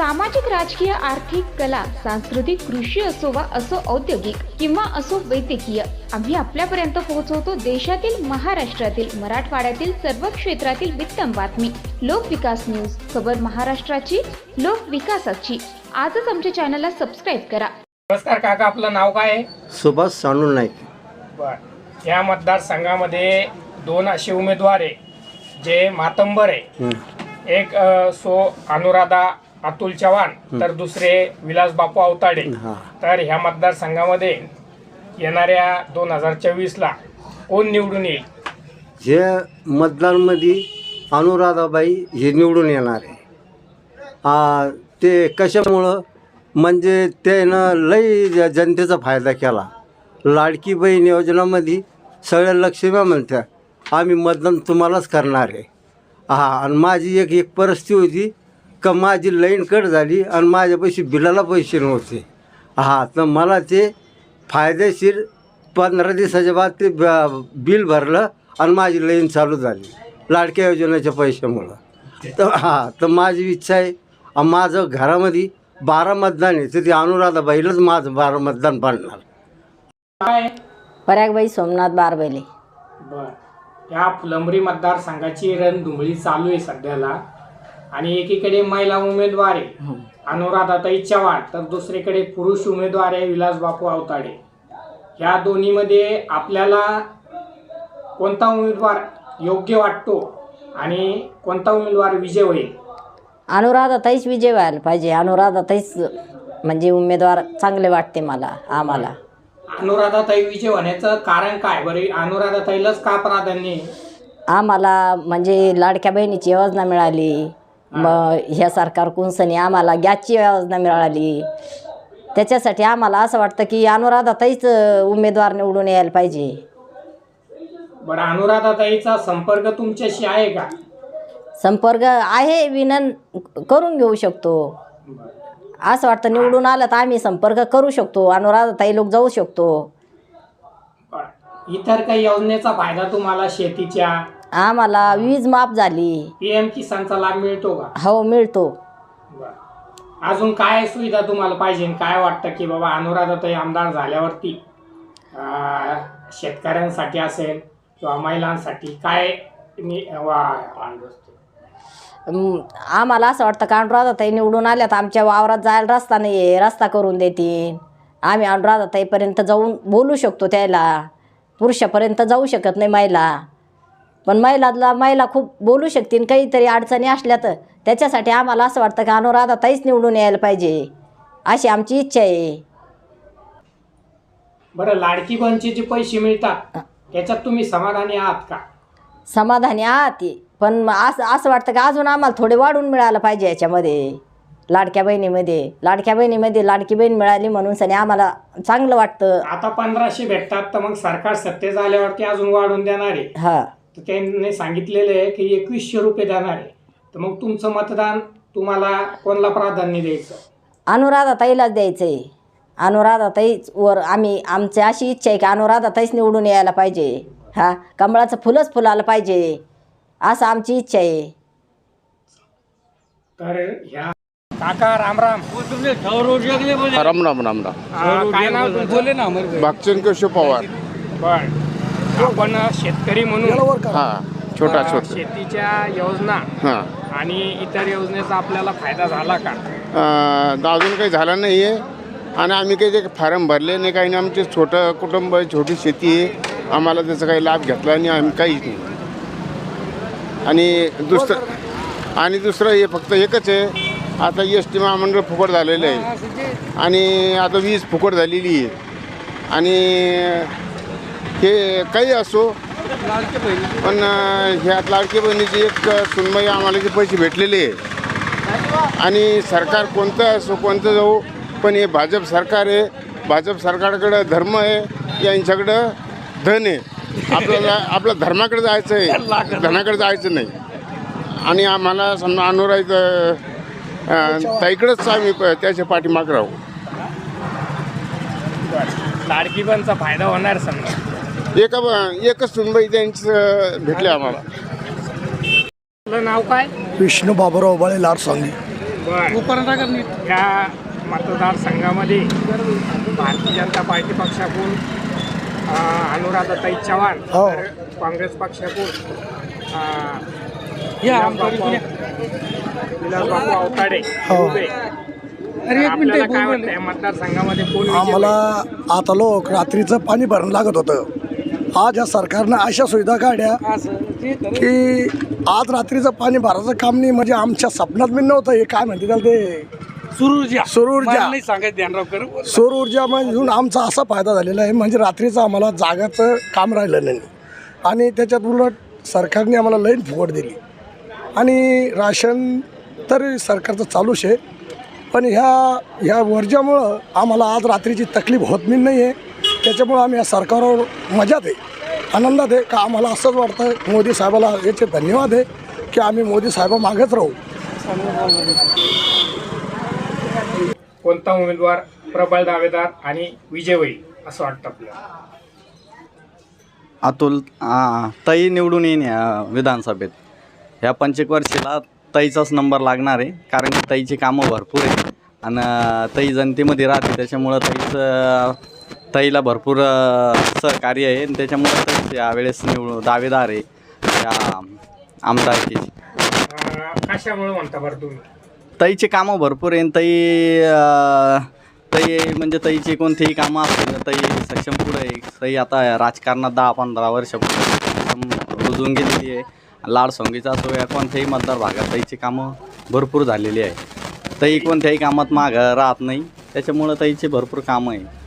सामाजिक राजकीय आर्थिक कला सांस्कृतिक कृषी असो वा असो औद्योगिक किंवा असो वैद्यकीय आम्ही आपल्यापर्यंत पोहोचवतो देशातील महाराष्ट्रातील मराठवाड्यातील सर्व क्षेत्रातील वित्तम बातमी. लोकविकास न्यूज खबर महाराष्ट्राची लोकविकासाची आजच आमच्या चॅनलला सबस्क्राईब करा. नमस्कार काका आपलं नाव काय? आहे सुभाष सानू नाईक. बर. या मतदारसंघामध्ये दोन असे उमेदवार आहे जे मातंबर आहे. एक सो अनुराधा अतुल चव्हाण तर दुसरे विलास बापू अवताडे हा. तर ह्या मतदारसंघामध्ये येणाऱ्या दोन हजार चोवीसला कोण निवडून येईल? हे मतदानमध्ये अनुराधाबाई हे निवडून येणार आहे. ते कशामुळं? म्हणजे त्यानं लई जनतेचा फायदा केला. लाडकी बहीण योजनामध्ये सगळ्या लक्ष्म्या म्हणत्या आम्ही मतदान तुम्हालाच करणार आहे. हा आणि माझी एक एक परिस्थिती होती का माझी लाईन कट झाली आणि माझ्यापाशी बिलाला पैसे नव्हते. हा तर मला ते फायदेशीर पंधरा दिवसाच्या बाद ते ब- बिल भरलं आणि माझी लाईन चालू झाली लाडक्या योजनेच्या पैशामुळं. तर हा तर माझी इच्छा आहे अं, माझं घरामध्ये बारा मतदान आहे तर ते अनुराधाबाईलाच माझं बारा मतदान पाडणार. काय परागबाई सोमनाथ बारबैले. बर. या फुलंब्री मतदारसंघाची रणधुमळी चालू आहे सध्याला. आणि एकीकडे महिला उमेदवार आहे. अनुराधाताई चव्हाण तर दुसरीकडे पुरुष उमेदवार आहे विलास बापू अवताडे ह्या दोन्हीमध्ये आपल्याला कोणता उमेदवार योग्य वाटतो आणि कोणता उमेदवार विजय होईल? अनुराधाताईच विजय व्हायला पाहिजे. अनुराधाताईच म्हणजे उमेदवार चांगले वाटते मला आम्हाला. अनुराधाताई विजय होण्याचं कारण काय? बरे अनुराधाताईलाच का प्राधान्य आहे? आम्हाला म्हणजे लाडक्या बहिणीची योजना मिळाली. मग ह्या सरकार कुंसनी आम्हाला गॅसची योजना मिळाली. त्याच्यासाठी आम्हाला असं वाटतं की अनुराधाताईच उमेदवार निवडून यायला पाहिजे. बरं अनुराधाताईचा संपर्क तुमच्याशी आहे का? संपर्क आहे विनन करून घेऊ शकतो. असं वाटतं निवडून आलं तर आम्ही संपर्क करू शकतो अनुराधाताई लोक जाऊ शकतो. बरं. इतर काही योजनेचा फायदा तुम्हाला शेतीच्या आम्हाला वीज माफ झाली. पीएम किसानचा लाभ मिळतो का? हो मिळतो. बरं. अजून काय सुविधा तुम्हाला पाहिजे? आणि काय वाटतं की बाबा अनुराधाताई आमदार झाल्यावरती अं, शेतकऱ्यांसाठी असेल किंवा महिलांसाठी काय नि- वा- अम, आम्हाला असं वाटतं का अनुराधाताई निवडून आल्या तर आमच्या वावरात जायला रस्ता नाही आहे रस्ता करून देतील. आम्ही अनुराधाताईपर्यंत जाऊन बोलू शकतो त्याला. पुरुषापर्यंत जाऊ शकत नाही महिला. पण महिलाला महिला खूप बोलू शकतील काहीतरी अडचणी असल्या तर त्याच्यासाठी आम्हाला असं वाटतं का अनुराधाताईच निवडून यायला पाहिजे. अशी आमची इच्छा आहे. बरं लाडकी बहिणीचे जे पैसे मिळतात त्याच्यात तुम्ही समाधानी आहात का? समाधानी आहात. पण असं असं वाटतं का अजून आम्हाला थोडे वाढून मिळालं पाहिजे याच्यामध्ये. लाडक्या बहिणीमध्ये. लाडक्या बहिणीमध्ये लाडकी बहीण मिळाली म्हणून सनी आम्हाला चांगलं वाटतं. आता पंधराशे भेटतात तर मग सरकार सत्तेत आल्यावरती अजून वाढून देणार आहे. हां. तर त्यांनी सांगितलेलं आहे की एकवीसशे रुपये देणार आहे. तर मग तुमचं मतदान तुम्हाला कोणाला प्राधान्य द्यायचं? अनुराधाताईलाच द्यायचं आहे अनुराधाताईच वर आम्ही आमची अशी इच्छा आहे की अनुराधाताईच निवडून यायला पाहिजे. हा कमळाचं फुलंच फुलायला पाहिजे. असं आमची इच्छा आहे. तर ह्या काका रामराम राम. राम राम राम आ, काय नाव तुमचं? भागचंद केशव पवार. बर. आपण शेतकरी म्हणून हा छोटा अ, छोटा. शेतीच्या योजना हां. आणि इतर योजनेचा आपल्याला फायदा झाला का? अं, अजून काही झालं नाही आहे आणि आम्ही काही ते फार्म भरले नाही काही नाही. आमचे छोटं कुटुंब आहे छोटी शेती आहे. आम्हाला त्याचा काही लाभ घेतला नाही आम्ही काहीच नाही. आणि दुसरं आणि दुसरं हे फक्त एकच आहे. आता एस टी महामंडळ फुकट झालेलं आहे. आणि आता वीज फुकट झालेली आहे. आणि हे काही असो. पण ह्या लाडकी बहिणीची एक सुनमई आम्हाला जे पैसे भेटलेले आहे. आणि सरकार कोणतं असो कोणतं जाऊ पण हे भाजप सरकार आहे. भाजप सरकारकडं धर्म आहे. यांच्याकडं धन आहे. आपल्याला आपल्या धर्माकडे जायचं आहे. धनाकडे जायचं नाही. आणि आम्हाला समजा अनुराध ताईकडेच आम्ही प- त्याच्या पाठीमाग राहू. लाडकी फायदा होणार समजा. एका एकच सुनबाई त्यांचं भेटले आम्हाला. आपलं नाव काय? विष्णू बाबूराव बाळे लाड सांगली या मतदारसंघामध्ये भारतीय जनता पार्टी पक्षाकडून अं, अनुराधाताई चव्हाण हो. तर काँग्रेस पक्षाकडून अं, विलासबापू अवताडे हो. उभे. अरे एक मिनिट आपल्याला काय बोलू वाटतं या मतदारसंघामध्ये कोण विजयी आम्हाला आता लोक रात्रीचं पाणी भरणं लागत होतं. आज या सरकारनं अशा सुविधा खरं की आज रात्रीचं पाणी भरायचं काम नाही म्हणजे आमच्या स्वप्नात बी नव्हतं. हे काय म्हणते त्याला ते? सुरूर्जा. मला नाही सांगायचं ध्यानराव कर सौर ऊर्जा म्हणून आमचा असा फायदा झालेला आहे म्हणजे रात्रीचं आम्हाला जागाचं काम राहिलं नाही. आणि त्याच्यात उलट सरकारने आम्हाला लईन फुकट दिली. आणि राशन तर सरकारचं चालूच आहे. पण ह्या ह्या वर्जामुळं आम्हाला आज रात्रीची तकलीफ होत मी नाही आहे त्याच्यामुळं आम्ही या सरकारवर मजात आहे. आनंदात आहे. का आम्हाला असंच वाटतं मोदी साहेबाला याचे धन्यवाद आहे की आम्ही मोदी साहेबा मागेच राहू. कोणता उमेदवार प्रबळ दावेदार आणि विजय होईल असं वाटतं आपल्याला? अतुल आ, ताई निवडून येईन या विधानसभेत. ह्या पंचवर्षीला ताईचाच नंबर लागणार आहे कारण की ताईची कामं भरपूर आहे आणि ताई जनतेमध्ये राहते त्याच्यामुळं ताईचं ताईला भरपूर सहकार्य आहे. आणि त्याच्यामुळं यावेळेस निवडून दावेदार आहे. या आमदारकीची. अं, कशामुळे म्हणता बरं तुम्ही? ताईचे कामं भरपूर आहे. ताई ताई म्हणजे ताईचे कोणतेही कामं असतील ताई सक्षम पुढे आहे. ताई आता राजकारणात दहा पंधरा सक्षम रुजून गेलेली आहे. लाड सोंगीचा असो या कोणत्याही मतदार भागात ताईची कामं भरपूर झालेली आहे. ताई कोणत्याही कामात मागं राहत नाही. त्याच्यामुळं ताईचे भरपूर कामं आहे.